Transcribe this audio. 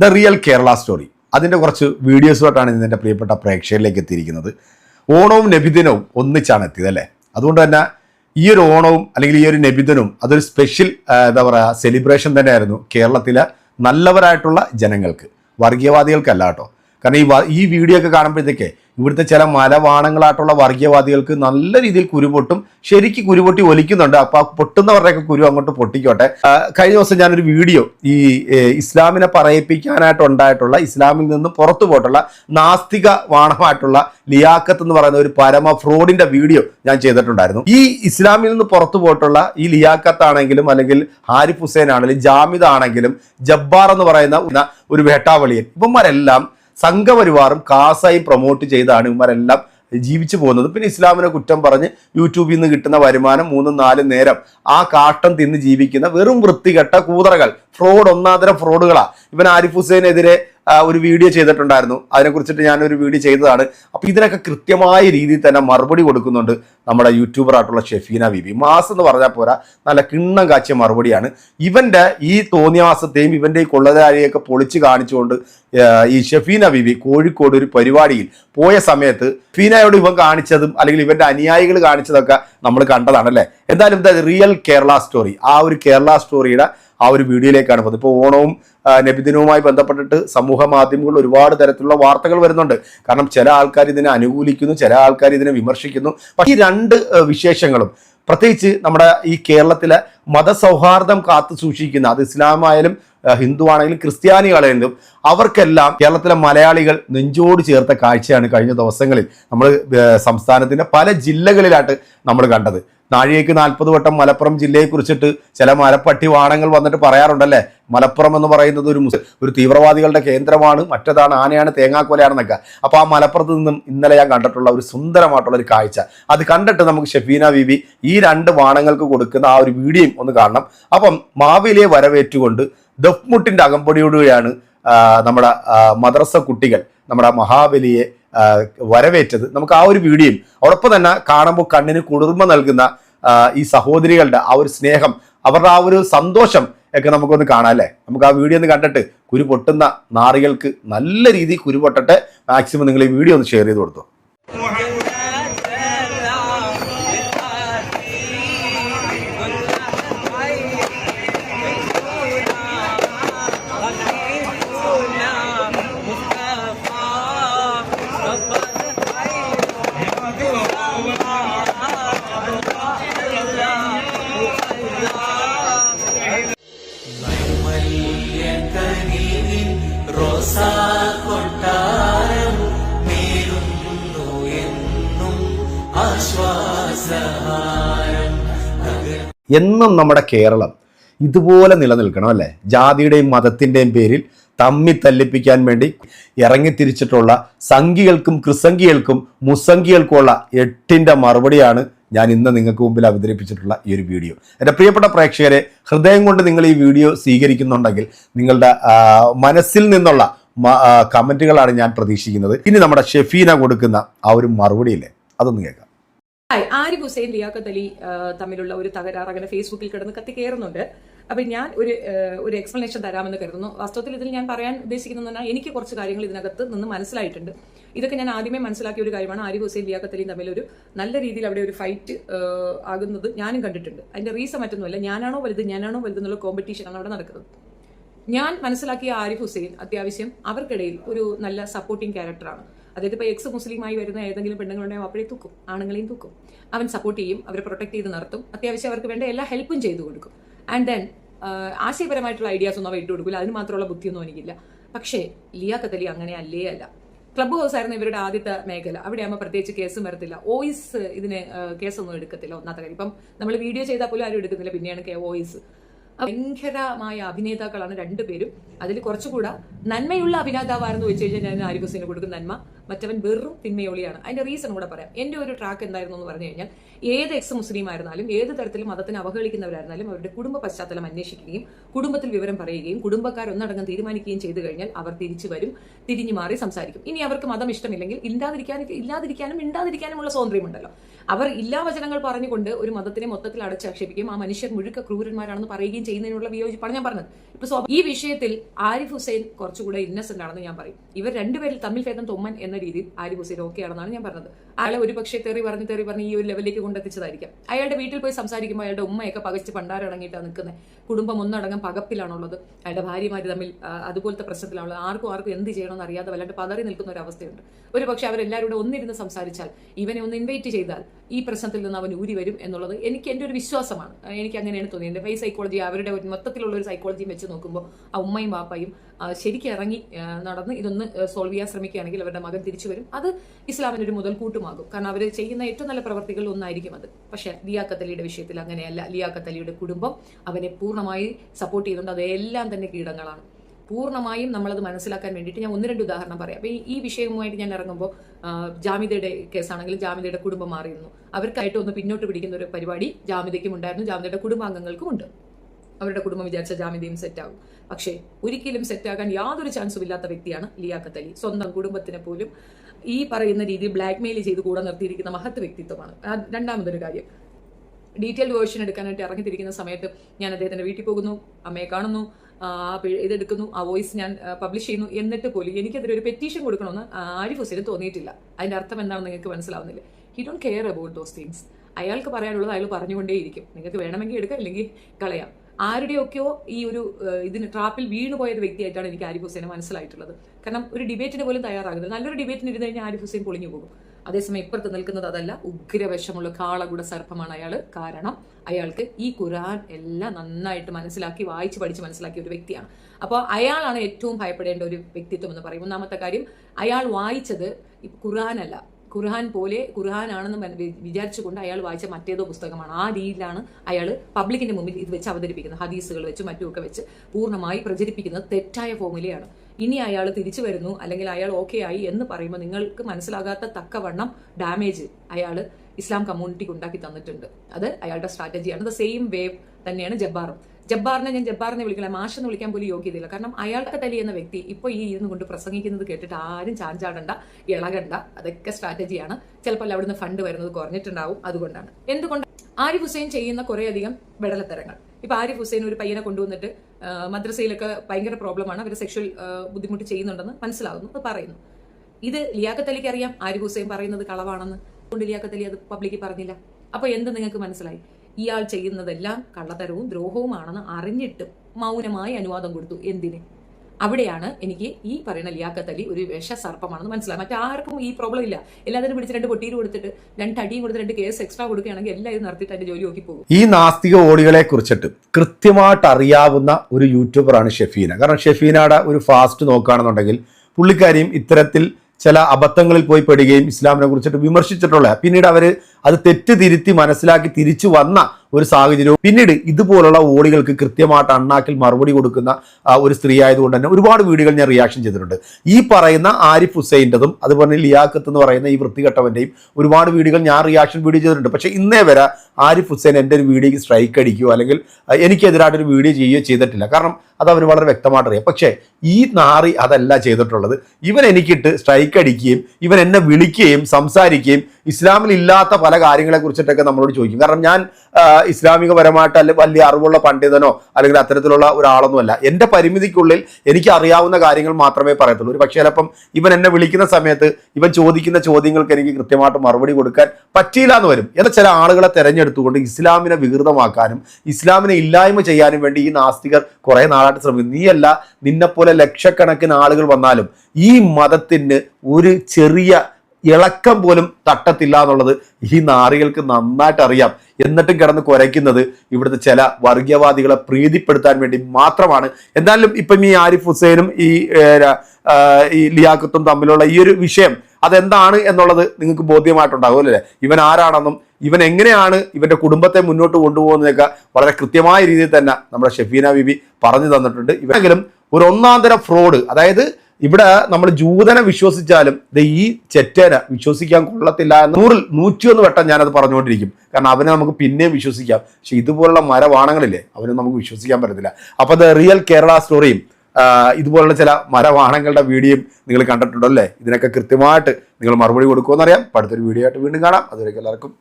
The real Kerala story. അതിന്റെ കുറച്ച് വീഡിയോസുമായിട്ടാണ് ഇന്ന് എന്റെ പ്രിയപ്പെട്ട പ്രേക്ഷകരിലേക്ക് എത്തിയിരിക്കുന്നത്. ഓണവും നബിദിനവും ഒന്നിച്ചാണ് എത്തിയത് അല്ലേ? അതുകൊണ്ട് തന്നെ ഈ ഒരു ഓണവും അല്ലെങ്കിൽ ഈ ഒരു നബിദിനവും അതൊരു സ്പെഷ്യൽ എന്താ പറയുക സെലിബ്രേഷൻ തന്നെയായിരുന്നു കേരളത്തിലെ നല്ലവരായിട്ടുള്ള ജനങ്ങൾക്ക്. വർഗീയവാദികൾക്കല്ല കേട്ടോ. കാരണം ഈ ഈ വീഡിയോ ഒക്കെ കാണുമ്പോഴത്തേക്ക് ഇവിടുത്തെ ചില മലവാണങ്ങളായിട്ടുള്ള വർഗീയവാദികൾക്ക് നല്ല രീതിയിൽ കുരുപൊട്ടും ശരിക്കും കുരുപൊട്ടി ഒലിക്കുന്നുണ്ട്. അപ്പൊ പൊട്ടുന്നവരുടെയൊക്കെ കുരു അങ്ങോട്ട് പൊട്ടിക്കോട്ടെ. കഴിഞ്ഞ ദിവസം ഞാനൊരു വീഡിയോ ഈ ഇസ്ലാമിനെ പറയിപ്പിക്കാനായിട്ട് ഉണ്ടായിട്ടുള്ള ഇസ്ലാമിൽ നിന്ന് പുറത്തു പോയിട്ടുള്ള നാസ്തിക വാണമായിട്ടുള്ള ലിയാക്കത്ത് എന്ന് പറയുന്ന ഒരു പരമ ഫ്രോഡിന്റെ വീഡിയോ ഞാൻ ചെയ്തിട്ടുണ്ടായിരുന്നു. ഈ ഇസ്ലാമിൽ നിന്ന് പുറത്തു പോയിട്ടുള്ള ഈ ലിയാക്കത്ത് ആണെങ്കിലും അല്ലെങ്കിൽ ഹാരിഫ് ഹുസൈൻ ആണെങ്കിലും ജാമിദ് ആണെങ്കിലും ജബ്ബാർ എന്ന് പറയുന്ന ഒരു വേട്ടാവളിയൻ ഇവന്മാരെല്ലാം സംഘപരിവാറും കാസായി പ്രൊമോട്ട് ചെയ്താണ് ഇവന്മാരെല്ലാം ജീവിച്ചു പോകുന്നത്. പിന്നെ ഇസ്ലാമിനെ കുറ്റം പറഞ്ഞ് യൂട്യൂബിൽ നിന്ന് കിട്ടുന്ന വരുമാനം മൂന്നും നാലും നേരം ആ കാട്ടം തിന്ന് ജീവിക്കുന്ന വെറും വൃത്തികെട്ട കൂതറകൾ. ഫ്രോഡ് ഒന്നാന്തരം ഫ്രോഡുകളാണ് ഇവൻ ആരിഫ് ഹുസൈനെതിരെ ഒരു വീഡിയോ ചെയ്തിട്ടുണ്ടായിരുന്നു. അതിനെക്കുറിച്ചിട്ട് ഞാനൊരു വീഡിയോ ചെയ്തതാണ്. അപ്പൊ ഇതിനൊക്കെ കൃത്യമായ രീതിയിൽ തന്നെ മറുപടി കൊടുക്കുന്നുണ്ട് നമ്മുടെ യൂട്യൂബർ ഷെഫീന ബിബി മാസ് എന്ന് പറഞ്ഞാൽ പോരാ നല്ല കിണ്ണം കാച്ചിയ മറുപടിയാണ്. ഇവന്റെ ഈ തോന്നിയാസത്തെയും ഇവന്റെ ഈ കൊള്ളതാരിയൊക്കെ പൊളിച്ച് കാണിച്ചുകൊണ്ട് ഈ ഷെഫീന ബിബി കോഴിക്കോട് ഒരു പരിപാടിയിൽ പോയ സമയത്ത് ഫീനയോട് ഇവൻ കാണിച്ചതും അല്ലെങ്കിൽ ഇവന്റെ അനുയായികൾ കാണിച്ചതൊക്കെ നമ്മൾ കണ്ടതാണ് അല്ലേ? എന്തായാലും റിയൽ കേരള സ്റ്റോറി. ആ ഒരു കേരള സ്റ്റോറിയുടെ ആ ഒരു വീഡിയോയിലേക്കാണ് പോകുന്നത്. ഇപ്പോൾ ഓണവും നബിദിനവുമായി ബന്ധപ്പെട്ടിട്ട് സമൂഹ മാധ്യമങ്ങളിൽ ഒരുപാട് തരത്തിലുള്ള വാർത്തകൾ വരുന്നുണ്ട്. കാരണം ചില ആൾക്കാർ ഇതിനെ അനുകൂലിക്കുന്നു ചില ആൾക്കാർ ഇതിനെ വിമർശിക്കുന്നു. പക്ഷേ ഈ രണ്ട് വിശേഷങ്ങളും പ്രത്യേകിച്ച് നമ്മുടെ ഈ കേരളത്തിലെ മതസൗഹാർദ്ദം കാത്തു സൂക്ഷിക്കുന്ന അത് ഇസ്ലാമായാലും ഹിന്ദു ആണെങ്കിലും ക്രിസ്ത്യാനികളായാലും അവർക്കെല്ലാം കേരളത്തിലെ മലയാളികൾ നെഞ്ചോട് ചേർത്ത കാഴ്ചയാണ് കഴിഞ്ഞ ദിവസങ്ങളിൽ നമ്മൾ സംസ്ഥാനത്തിന്റെ പല ജില്ലകളിലായിട്ട് നമ്മൾ കണ്ടത്. നാഴികയ്ക്ക് നാൽപ്പത് വട്ടം മലപ്പുറം ജില്ലയെ കുറിച്ചിട്ട് ചില മലപ്പട്ടി വാണങ്ങൾ വന്നിട്ട് പറയാറുണ്ടല്ലേ? മലപ്പുറം എന്ന് പറയുന്നത് ഒരു മുസ്ലിം ഒരു തീവ്രവാദികളുടെ കേന്ദ്രമാണ് മറ്റേതാണ് ആനയാണ് തേങ്ങാക്കൊലയാണെന്നൊക്കെ. അപ്പോൾ ആ മലപ്പുറത്ത് നിന്നും ഇന്നലെ ഞാൻ കണ്ടിട്ടുള്ള ഒരു സുന്ദരമായിട്ടുള്ള ഒരു കാഴ്ച. അത് കണ്ടിട്ട് നമുക്ക് ഷെഫീന ബീബി ഈ രണ്ട് വാണങ്ങൾക്ക് കൊടുക്കുന്ന ആ ഒരു വീഡിയോയും ഒന്ന് കാണണം. അപ്പം മാവിലെ വരവേറ്റുകൊണ്ട് ദഫ്മുട്ടിന്റെ അകമ്പടിയോടുകയാണ് നമ്മുടെ മദ്രസ കുട്ടികൾ നമ്മുടെ മഹാബലിയെ വരവേറ്റത്. നമുക്ക് ആ ഒരു വീഡിയോയും അതോടൊപ്പം തന്നെ കാണുമ്പോൾ കണ്ണിന് കുളിർമ നൽകുന്ന ഈ സഹോദരികളുടെ ആ ഒരു സ്നേഹം അവരുടെ ആ ഒരു സന്തോഷം ഒക്കെ നമുക്കൊന്ന് കാണാം അല്ലേ? നമുക്ക് ആ വീഡിയോ ഒന്ന് കണ്ടിട്ട് കുരു പൊട്ടുന്ന നാറികൾക്ക് നല്ല രീതിയിൽ കുരു പൊട്ടട്ടെ. മാക്സിമം നിങ്ങൾ ഈ വീഡിയോ ഒന്ന് ഷെയർ ചെയ്ത് കൊടുത്തു. എന്നും നമ്മുടെ കേരളം ഇതുപോലെ നിലനിൽക്കണം അല്ലേ? ജാതിയുടെയും മതത്തിന്റെയും പേരിൽ തമ്മി തല്ലിപ്പിക്കാൻ വേണ്ടി ഇറങ്ങിത്തിരിച്ചിട്ടുള്ള സംഘികൾക്കും ക്രിസംഖികൾക്കും മുസംഖികൾക്കുമുള്ള എട്ടിന്റെ മറുപടിയാണ് ഞാൻ ഇന്ന് നിങ്ങൾക്ക് മുമ്പിൽ അവതരിപ്പിച്ചിട്ടുള്ള ഈ ഒരു വീഡിയോ. എന്റെ പ്രിയപ്പെട്ട പ്രേക്ഷകരെ ഹൃദയം കൊണ്ട് നിങ്ങൾ ഈ വീഡിയോ സ്വീകരിക്കുന്നുണ്ടെങ്കിൽ നിങ്ങളുടെ മനസ്സിൽ നിന്നുള്ള കമന്റുകളാണ് ഞാൻ പ്രതീക്ഷിക്കുന്നത്. ഇനി നമ്മുടെ ഷെഫീന കൊടുക്കുന്ന ആ ഒരു മറുപടിയില്ലേ? അതൊന്ന് കേൾക്കാം. ഹായ് ആരിഫ് ഹുസൈൻ ലിയാഖത്ത് അലി തമ്മിലുള്ള ഒരു തകരാർ അങ്ങനെ ഫേസ്ബുക്കിൽ കിടന്ന് കത്തി കയറുന്നുണ്ട് അപ്പൊ ഞാൻ ഒരു ഒരു എക്സ്പ്ലനേഷൻ തരാമെന്ന് കരുതുന്നു. വാസ്തവത്തിൽ ഇതിൽ ഞാൻ പറയാൻ ഉദ്ദേശിക്കുന്നത് എനിക്ക് കുറച്ച് കാര്യങ്ങൾ ഇതിനകത്ത് നിന്ന് മനസ്സിലായിട്ടുണ്ട്. ഇതൊക്കെ ഞാൻ ആദ്യമേ മനസ്സിലാക്കിയ ഒരു കാര്യമാണ് ആരിഫ് ഹുസൈൻ ലിയാഖത്ത് അലിയും തമ്മിൽ ഒരു നല്ല രീതിയിൽ അവിടെ ഒരു ഫൈറ്റ് ആകുന്നത് ഞാനും കണ്ടിട്ടുണ്ട്. അതിന്റെ റീസൺ മറ്റൊന്നുമല്ല ഞാനാണോ വലുത് ഞാനാണോ വലുത് എന്നുള്ള കോമ്പറ്റീഷനാണ് അവിടെ നടക്കുന്നത്. ഞാൻ മനസ്സിലാക്കിയ ആരിഫ് ഹുസൈൻ അത്യാവശ്യം അവർക്കിടയിൽ ഒരു നല്ല സപ്പോർട്ടിംഗ് ക്യാരക്ടറാണ് അതായത് ഇപ്പോൾ എക്സ് മുസ്ലിമായി വരുന്ന ഏതെങ്കിലും പെണ്ണുങ്ങളുണ്ടെങ്കിൽ അപ്പോഴേ തൂക്കും ആണുങ്ങളെയും തൂക്കും. അവൻ സപ്പോർട്ട് ചെയ്യും അവരെ പ്രൊട്ടക്ട് ചെയ്ത് നടത്തും. അത്യാവശ്യം അവർക്ക് വേണ്ട എല്ലാ ഹെൽപ്പും ചെയ്തു കൊടുക്കും. ആൻഡ് ദെൻ ആശയപരമായിട്ടുള്ള ഐഡിയാസ് ഒന്നും അവ ഇട്ട് കൊടുക്കില്ല അതിന് മാത്രമുള്ള ബുദ്ധിയൊന്നും എനിക്കില്ല. പക്ഷേ ലിയാ കത്തലി അങ്ങനെ അല്ലേ അല്ല. ക്ലബ് ഹൗസ് ആയിരുന്നു ഇവരുടെ ആദ്യത്തെ മേഖല. അവിടെ ആകുമ്പോൾ പ്രത്യേകിച്ച് കേസും വരത്തില്ല. ഓയിസ് ഇതിന് കേസൊന്നും എടുക്കത്തില്ല ഒന്നാമത്തെ കാര്യം. ഇപ്പം നമ്മൾ വീഡിയോ ചെയ്താൽ പോലും ആരും എടുക്കുന്നില്ല. പിന്നെയാണ് കെ ഓയിസ് ഭയങ്കരമായ അഭിനേതാക്കളാണ് രണ്ടുപേരും. അതിൽ കുറച്ചുകൂടെ നന്മയുള്ള അഭിനേതാവായിരുന്നു വെച്ച് കഴിഞ്ഞാൽ ഞാൻ ആരിഫ് ഹുസൈന് കൊടുക്കും നന്മ. മറ്റവൻ വെറും തിന്മയോളിയാണ്. അതിന്റെ റീസൺ കൂടെ പറയാം. എന്റെ ഒരു ട്രാക്ക് എന്തായിരുന്നു എന്ന് പറഞ്ഞു കഴിഞ്ഞാൽ ഏത് എക്സ് മുസ്ലിം ആയിരുന്നാലും ഏത് തരത്തിൽ മതത്തിനെ അവഹേളിക്കുന്നവരായിരുന്നാലും അവരുടെ കുടുംബ പശ്ചാത്തലം അന്വേഷിക്കുകയും കുടുംബത്തിൽ വിവരം പറയുകയും കുടുംബക്കാർ ഒന്നടങ്കം തീരുമാനിക്കുകയും ചെയ്തു കഴിഞ്ഞാൽ അവർ തിരിച്ചു വരും തിരിഞ്ഞു മാറി സംസാരിക്കും. ഇനി അവർക്ക് മതം ഇഷ്ടമില്ലെങ്കിൽ ഇല്ലാതിരിക്കാൻ ഇല്ലാതിരിക്കാനും ഇണ്ടാതിരിക്കാനുമുള്ള സ്വാതന്ത്ര്യമുണ്ടല്ലോ. അവർ ഇല്ലാ വചനങ്ങൾ പറഞ്ഞുകൊണ്ട് ഒരു മതത്തിനെ മൊത്തത്തിൽ അടച്ചാക്ഷേപിക്കും ആ മനുഷ്യർ മുഴുക്ക ക്രൂരന്മാരാണെന്ന് പറയുകയും ചെയ്യുന്നതിനുള്ള വിയോജിപ്പാണ് ഞാൻ പറഞ്ഞത്. ഇപ്പൊ ഈ വിഷയത്തിൽ ആരിഫ് ഹുസൈൻ കുറച്ചുകൂടെ ഇന്നസെന്റ് ആണെന്ന് ഞാൻ പറയും. ഇവർ രണ്ടുപേരിൽ തമ്മിൽ ഭേദം തൊമ്മൻ എന്ന രീതിയിൽ ആരിഫ് ഓക്കെ ആണെന്നാണ് ഞാൻ പറഞ്ഞത്. അയാളെ ഒരു പക്ഷേ തെറി പറഞ്ഞ് തെറി പറഞ്ഞ് ഈ ഒരു ലെവലിലേക്ക് കൊണ്ടെത്തിച്ചതായിരിക്കാം. അയാളുടെ വീട്ടിൽ പോയി സംസാരിക്കുമ്പോൾ അയാളുടെ ഉമ്മയൊക്കെ പകച്ച് പണ്ടാരടങ്ങിയിട്ടാണ് നിൽക്കുന്നത് കുടുംബം ഒന്നടങ്ങം പകപ്പിലാണുള്ളത്. അയാളുടെ ഭാര്യമാര് തമ്മിൽ അതുപോലത്തെ പ്രശ്നത്തിലാണുള്ളത്. ആർക്കും ആർക്കും എന്ത് ചെയ്യണമെന്ന് അറിയാതെ വല്ലാണ്ട് പതറി നിൽക്കുന്ന ഒരു അവസ്ഥയുണ്ട്. ഒരു പക്ഷേ അവരെല്ലാവരും കൂടെ ഒന്നിരുന്ന് സംസാരിച്ചാൽ ഇവനെ ഒന്ന് ഇൻവൈറ്റ് ചെയ്താൽ ഈ പ്രശ്നത്തിൽ നിന്ന് അവൻ ഊരി വരും എന്നുള്ളത് എനിക്ക് എന്റെ ഒരു വിശ്വാസമാണ്. എനിക്ക് അങ്ങനെയാണ് തോന്നിയത്. എന്റെ ഫേസ് സൈക്കോളജി അവരുടെ ഒരു മൊത്തത്തിലുള്ള ഒരു സൈക്കോളജിയും വെച്ച് നോക്കുമ്പോൾ ആ ഉമ്മയും പാപ്പയും ശരിക്കും ഇറങ്ങി നടന്ന് ഇതൊന്ന് സോൾവ് ചെയ്യാൻ ശ്രമിക്കുകയാണെങ്കിൽ അവരുടെ മകൻ തിരിച്ചു വരും. അത് ഇസ്ലാമിന്റെ ഒരു മുതൽക്കൂട്ടുമാകും കാരണം അവർ ചെയ്യുന്ന ഏറ്റവും നല്ല പ്രവർത്തികൾ ഒന്നായിരിക്കും അത്. പക്ഷേ ലിയാഖത്ത് അലിയുടെ വിഷയത്തിൽ അങ്ങനെയല്ല. ലിയാഖത്ത് അലിയുടെ കുടുംബം അവനെ പൂർണമായി സപ്പോർട്ട് ചെയ്യുന്നുണ്ട്. അതെല്ലാം തന്നെ കീടങ്ങളാണ്. പൂർണമായും നമ്മളത് മനസ്സിലാക്കാൻ വേണ്ടിയിട്ട് ഞാൻ ഒന്ന് രണ്ട് ഉദാഹരണം പറയാം. അപ്പോൾ ഈ വിഷയവുമായിട്ട് ഞാൻ ഇറങ്ങുമ്പോൾ ജാമിതയുടെ കേസാണെങ്കിൽ ജാമിദയുടെ കുടുംബം മാറിയിരുന്നു. അവർക്കായിട്ട് ഒന്ന് പിന്നോട്ട് പിടിക്കുന്ന ഒരു പരിപാടി ജാമിതയ്ക്കും ഉണ്ടായിരുന്നു. ജാമിതയുടെ കുടുംബാംഗങ്ങൾക്കും ഉണ്ട്. അവരുടെ കുടുംബം വിചാരിച്ച ജാമ്യതയും സെറ്റാകും പക്ഷേ ഒരിക്കലും സെറ്റാകാൻ യാതൊരു ചാൻസും ഇല്ലാത്ത വ്യക്തിയാണ് ലിയാഖത്ത് അലി സ്വന്തം കുടുംബത്തിനെ പോലും ഈ പറയുന്ന രീതിയിൽ ബ്ലാക്ക് മെയിൽ ചെയ്ത് കൂടെ നിർത്തിയിരിക്കുന്ന മഹത്ത് വ്യക്തിത്വമാണ്. രണ്ടാമതൊരു കാര്യം. ഡീറ്റെയിൽഡ് വേർഷൻ എടുക്കാനായിട്ട് ഇറങ്ങിത്തിരിക്കുന്ന സമയത്ത് ഞാൻ അദ്ദേഹത്തിന്റെ വീട്ടിൽ പോകുന്നു അമ്മയെ കാണുന്നു ആ ഇതെടുക്കുന്നു ആ വോയിസ് ഞാൻ പബ്ലിഷ് ചെയ്യുന്നു എന്നിട്ട് പോലും എനിക്കതിൽ ഒരു പെറ്റീഷൻ കൊടുക്കണമെന്ന് ആരിഫ് ഹുസൈന് തോന്നിയിട്ടില്ല. അതിന്റെ അർത്ഥം എന്താണെന്ന് നിങ്ങൾക്ക് മനസ്സിലാവുന്നില്ല. He don't care about those things അയാൾക്ക് പറയാനുള്ളത് അയാൾ പറഞ്ഞുകൊണ്ടേയിരിക്കും. നിങ്ങൾക്ക് വേണമെങ്കിൽ എടുക്കാം അല്ലെങ്കിൽ കളയാം. ആരുടെയൊക്കെയോ ഈ ഒരു ഇതിന് ട്രാപ്പിൽ വീണുപോയ ഒരു വ്യക്തിയായിട്ടാണ് എനിക്ക് ആരിഫ് ഹുസൈനെ മനസ്സിലായിട്ടുള്ളത്. കാരണം ഒരു ഡിബേറ്റിന് പോലും തയ്യാറാകുന്നത് നല്ലൊരു ഡിബേറ്റിന് ഇരുന്ന് കഴിഞ്ഞാൽ ആരിഫ് ഹുസൈൻ പൊളിഞ്ഞു പോകും. അതേസമയം ഇപ്പുറത്ത് നിൽക്കുന്നത് അതല്ല ഉഗ്രവശമുള്ള കാളകുട സർപ്പമാണ് അയാൾ. കാരണം അയാൾക്ക് ഈ ഖുർആൻ എല്ലാം നന്നായിട്ട് മനസ്സിലാക്കി വായിച്ച് പഠിച്ച് മനസ്സിലാക്കിയ ഒരു വ്യക്തിയാണ്. അപ്പോൾ അയാളാണ് ഏറ്റവും ഭയപ്പെടേണ്ട ഒരു വ്യക്തിത്വം എന്ന് പറയും. ഒന്നാമത്തെ കാര്യം അയാൾ വായിച്ചത് ഖുറാനല്ല ഖുർഹാൻ പോലെ ഖുർഹാനാണെന്ന് വി- വിചാരിച്ചുകൊണ്ട് അയാൾ വായിച്ച മറ്റേതോ പുസ്തകമാണ്. ആ രീതിയിലാണ് അയാൾ പബ്ലിക്കിന്റെ മുമ്പിൽ ഇത് വെച്ച് അവതരിപ്പിക്കുന്നത്. ഹദീസുകൾ വെച്ച് മറ്റുമൊക്കെ വെച്ച് പൂർണമായി പ്രചരിപ്പിക്കുന്നത് തെറ്റായ ഫോർമുലയാണ്. ഇനി അയാൾ തിരിച്ചു വരുന്നു അല്ലെങ്കിൽ അയാൾ ഓക്കെ ആയി എന്ന് പറയുമ്പോൾ നിങ്ങൾക്ക് മനസ്സിലാകാത്ത തക്കവണ്ണം ഡാമേജ് അയാൾ ഇസ്ലാം കമ്മ്യൂണിറ്റിക്ക് ഉണ്ടാക്കി തന്നിട്ടുണ്ട്. അത് അയാളുടെ സ്ട്രാറ്റജിയാണ് ദ സെയിം വേവ് തന്നെയാണ് ജബ്ബാറും. ജബ്ബാറിനെ ഞാൻ ജബ്ബാറിനെ വിളിക്കില്ല മാഷെന്ന് വിളിക്കാൻ പോലും യോഗ്യതയില്ല. കാരണം അയാൾക്ക് തലി എന്ന വ്യക്തി ഇപ്പോൾ ഈ ഇരുന്ന് കൊണ്ട് പ്രസംഗിക്കുന്നത് കേട്ടിട്ട് ആരും ചാഞ്ചാടണ്ട ഇളകണ്ട. അതൊക്കെ സ്ട്രാറ്റജിയാണ്. ചിലപ്പോൾ അവിടുന്ന് ഫണ്ട് വരുന്നത് കുറഞ്ഞിട്ടുണ്ടാവും. അതുകൊണ്ടാണ്. എന്തുകൊണ്ട്? ആരിഫ് ഹുസൈൻ ചെയ്യുന്ന കുറേയധികം വെടലത്തരങ്ങൾ ഇപ്പൊ ആരിഫ് ഹുസൈൻ ഒരു പയ്യനെ കൊണ്ടുവന്നിട്ട് മദ്രസയിലൊക്കെ ഭയങ്കര പ്രോബ്ലമാണ്. അവർ സെക്ഷൽ ബുദ്ധിമുട്ട് ചെയ്യുന്നുണ്ടെന്ന് മനസ്സിലാകുന്നു അത് പറയുന്നു. ഇത് ലിയാക്കത്തലിക്ക് അറിയാം? ആരിഫ് ഹുസൈൻ പറയുന്നത് കളവാണെന്ന്. കൊണ്ട് ലിയാക്കത്തലി അത് പബ്ലിക്കിൽ പറഞ്ഞില്ല. അപ്പൊ എന്ത് നിങ്ങൾക്ക് മനസ്സിലായി? ഇയാൾ ചെയ്യുന്നതെല്ലാം കള്ളത്തരവും ദ്രോഹവുമാണെന്ന് അറിഞ്ഞിട്ട് മൗനമായി അനുവാദം കൊടുത്തു. എന്തിന്? അവിടെയാണ് എനിക്ക് ഈ പറയുന്ന ലിയാക്കത്തലി അലി ഒരു വിഷ സർപ്പമാണെന്ന് മനസ്സിലായി മറ്റാർക്കും ഈ പ്രോബ്ലം ഇല്ല. എല്ലാത്തിനും പിടിച്ച് രണ്ട് പൊട്ടിയിൽ കൊടുത്തിട്ട് രണ്ട് അടിയും കൊടുത്ത് രണ്ട് കേസ് എക്സ്ട്രാ കൊടുക്കുകയാണെങ്കിൽ എല്ലാം ഇത് നടത്തിയിട്ട് അതിന്റെ ജോലി നോക്കി പോകും. ഈ നാസ്തിക ഓടികളെ കുറിച്ചിട്ട് കൃത്യമായിട്ട് അറിയാവുന്ന ഒരു യൂട്യൂബറാണ് ഷെഫീന. കാരണം ഷെഫീനയുടെ ഒരു ഫാസ്റ്റ് നോക്കുകയാണെന്നുണ്ടെങ്കിൽ പുള്ളിക്കാരിയും ഇത്തരത്തിൽ ചില അബദ്ധങ്ങളിൽ പോയി പെടുകയും ഇസ്ലാമിനെ കുറിച്ചിട്ട് വിമർശിച്ചിട്ടുള്ള പിന്നീട് അവർ അത് തെറ്റ് തിരുത്തി മനസ്സിലാക്കി തിരിച്ചു വന്ന ഒരു സാഹചര്യവും. പിന്നീട് ഇതുപോലുള്ള ഓടികൾക്ക് കൃത്യമായിട്ട് അണ്ണാക്കിൽ മറുപടി കൊടുക്കുന്ന ഒരു സ്ത്രീ ആയതുകൊണ്ട് തന്നെ ഒരുപാട് വീഡിയോകൾ ഞാൻ റിയാക്ഷൻ ചെയ്തിട്ടുണ്ട്. ഈ പറയുന്ന ആരിഫ് ഹുസൈന്റെതും അതുപോലെ ലിയാഖത്ത് എന്ന് പറയുന്ന ഈ വൃത്തികെട്ടവന്റെയും ഒരുപാട് വീഡിയോകൾ ഞാൻ റിയാക്ഷൻ വീഡിയോ ചെയ്തിട്ടുണ്ട്. പക്ഷേ ഇന്നേ വരെ ആരിഫ് ഹുസൈൻ എന്റെ ഒരു വീഡിയോക്ക് സ്ട്രൈക്ക് അടിക്കുകയോ അല്ലെങ്കിൽ എനിക്കെതിരായിട്ടൊരു വീഡിയോ ചെയ്യുകയോ ചെയ്തിട്ടില്ല. കാരണം അത് അവർ വളരെ വ്യക്തമായിട്ട് അറിയാം പക്ഷേ ഈ നാറി അതല്ല ചെയ്തിട്ടുള്ളത്. ഇവൻ എനിക്കിട്ട് സ്ട്രൈക്ക് അടിക്കുകയും ഇവൻ എന്നെ വിളിക്കുകയും സംസാരിക്കുകയും ഇസ്ലാമിൽ ഇല്ലാത്ത പല കാര്യങ്ങളെ കുറിച്ചിട്ടൊക്കെ നമ്മളോട് ചോദിക്കും. കാരണം ഞാൻ ഇസ്ലാമികപരമായിട്ട് അല്ലെ വലിയ അറിവുള്ള പണ്ഡിതനോ അല്ലെങ്കിൽ അത്തരത്തിലുള്ള ഒരാളൊന്നുമല്ല. എന്റെ പരിമിതിക്കുള്ളിൽ എനിക്ക് അറിയാവുന്ന കാര്യങ്ങൾ മാത്രമേ പറയത്തുള്ളൂ. ഒരു പക്ഷേ ചിലപ്പം ഇവൻ എന്നെ വിളിക്കുന്ന സമയത്ത് ഇവൻ ചോദിക്കുന്ന ചോദ്യങ്ങൾക്ക് എനിക്ക് കൃത്യമായിട്ട് മറുപടി കൊടുക്കാൻ പറ്റിയില്ല എന്ന് വരും. എന്നാൽ ചില ആളുകളെ തെരഞ്ഞെടുത്തുകൊണ്ട് ഇസ്ലാമിനെ വികൃതമാക്കാനും ഇസ്ലാമിനെ ഇല്ലായ്മ ചെയ്യാനും വേണ്ടി ഈ നാസ്തികർ കുറേ നാളായിട്ട് ശ്രമിക്കും നീയല്ല നിന്നെപ്പോലെ ലക്ഷക്കണക്കിന് ആളുകൾ വന്നാലും ഈ മതത്തിന് ഒരു ചെറിയ ഇളക്കം പോലും തട്ടത്തില്ല എന്നുള്ളത് ഈ നാറികൾക്ക് നന്നായിട്ട് അറിയാം എന്നിട്ടും കിടന്ന് കുരയ്ക്കുന്നത് ഇവിടുത്തെ ചില വർഗീയവാദികളെ പ്രീതിപ്പെടുത്താൻ വേണ്ടി മാത്രമാണ്. എന്നാലും ഇപ്പം ഈ ആരിഫ് ഹുസൈനും ഈ ഈ ലിയാഖത്തും തമ്മിലുള്ള ഈ ഒരു വിഷയം അതെന്താണ് എന്നുള്ളത് നിങ്ങൾക്ക് ബോധ്യമായിട്ടുണ്ടാകും അല്ലേ? ഇവൻ ആരാണെന്നും ഇവൻ എങ്ങനെയാണ് ഇവന്റെ കുടുംബത്തെ മുന്നോട്ട് കൊണ്ടുപോകുന്നതൊക്കെ വളരെ കൃത്യമായ രീതിയിൽ തന്നെ നമ്മുടെ ഷെഫീന ബിബി പറഞ്ഞു തന്നിട്ടുണ്ട്. ഇവരെങ്കിലും ഒരു ഒന്നാന്തര ഫ്രോഡ് അതായത് ഇവിടെ നമ്മൾ ജൂതനെ വിശ്വസിച്ചാലും ഈ ചെറ്റേനെ വിശ്വസിക്കാൻ കൊള്ളത്തില്ല എന്ന് നൂറിൽ നൂറ്റിയൊന്ന് വട്ടം ഞാനത് പറഞ്ഞുകൊണ്ടിരിക്കും. കാരണം അവനെ നമുക്ക് പിന്നെയും വിശ്വസിക്കാം. പക്ഷെ ഇതുപോലുള്ള മരവാണങ്ങളില്ലേ അവനെ നമുക്ക് വിശ്വസിക്കാൻ പറ്റത്തില്ല. അപ്പോൾ ദ റിയൽ കേരള സ്റ്റോറിയും ഇതുപോലുള്ള ചില മരവാണങ്ങളുടെ വീഡിയോയും നിങ്ങൾ കണ്ടിട്ടുണ്ടല്ലേ? ഇതിനൊക്കെ കൃത്യമായിട്ട് നിങ്ങൾ മറുപടി കൊടുക്കുമെന്നറിയാം അടുത്തൊരു വീഡിയോ ആയിട്ട് വീണ്ടും കാണാം. അതുവരേക്കും എല്ലാവർക്കും